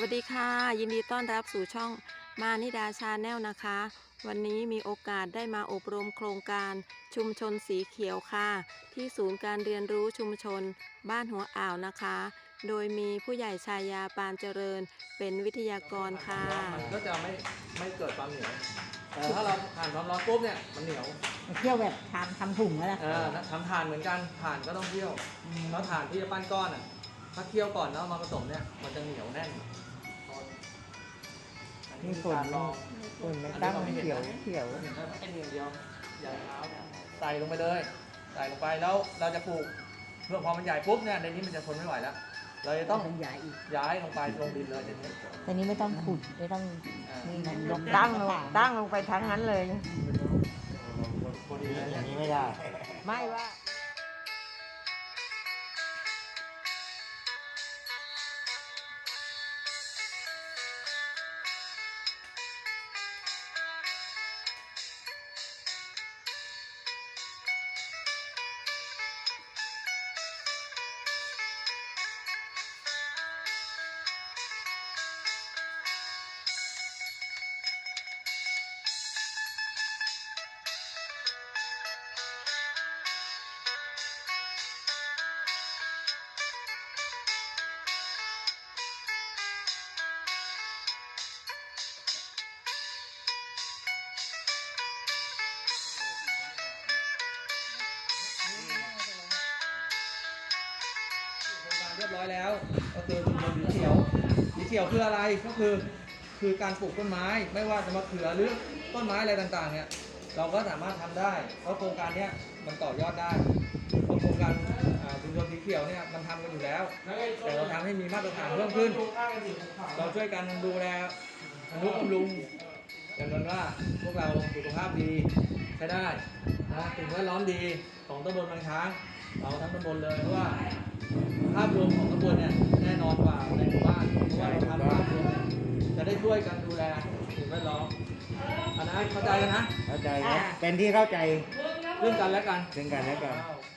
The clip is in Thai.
วัสดีค่ะ ยินดีต้อนรับสู่ช่องมานิดาชาแนลนะคะ วันนี้มีโอกาสได้มาอบรมโครงการชุมชนสีเขียวค่ะ ที่ศูนย์การเรียนรู้ชุมชน บ้านหัวอ่าวนะคะ โดยมีผู้ใหญ่ชายาปานเจริญเป็นวิทยากรค่ะ มันก็จะไม่ไม่เกิดความเหนียวแต่ถ้าเราผ่านความร้อนปุ๊บเนี่ยมันเหนียวเที่ยวแบบทำทำถุงแล้วนะเออทำถ่านเหมือนกันถ่านก็ต้องเคี่ยวแล้วถ่านที่จะปั้นก้อนอะถ้าเคี่ยวก่อนแล้วเอามาผสมเนี่ยมันจะเหนียวแน่น อันนี้นี่คือฝนการลองฝนมันตั้งเขียวเขียวเห็นไหมแค่นี้อย่างเดียวอย่าเท้าเนี่ยใส่ลงไปเลย ใส่ลงไปแล้วเราจะปลูกเพื่อพอมันใหญ่ปุ๊บเนี่ยในนี้มันจะทนไม่ไหวแล้วเราจะต้องมันใหญ่อีกย้ายลงไปลงดินเลยเดี๋ยวนี้แต่นี้ไม่ต้องขุดไม่ต้องอ่านี่มันยกตั้งลงตั้งลงไปทั้งนั้นเลยพอดีเลยอเนี่ยย่างนี้ไม่ได้ ไม่ว่า เรียบร้อยแล้วก็คือชุมชนสีเขียวสีเขียวคืออะไรก็คือคือการปลูกต้นไม้ไม่ว่าจะมะเขือหรือต้นไม้อะไรต่างๆเนี่ยเราก็สามารถทำได้ เพราะโครงการเนี้ยมันต่อยอดได้เพราะโครงการชุมชนสีเขียวเนี่ยมันทำกันอยู่แล้ว แต่เราทำให้มีมาตรฐานเพิ่มขึ้น เราช่วยกันดูแลอนุบำรุงอย่างนั้นว่าพวกเราสุขภาพดีใช้ได้นะสิ่งแวดล้อมดีของตำบลบางช้าง เราทั้งตำบลเลยเพราะว่าภาพรวมของตำบลเนี่ยแน่นอนกว่าในหมู่บ้านเพราะว่าเราทำภาพรวมเนี่ยจะได้ช่วยกันดูแลสิ่งแวดล้อมอันนั้นเข้าใจกันนะ เข้าใจครับ เป็นที่เข้าใจเรื่องกันและกัน ซึ่งกันและกันโอเค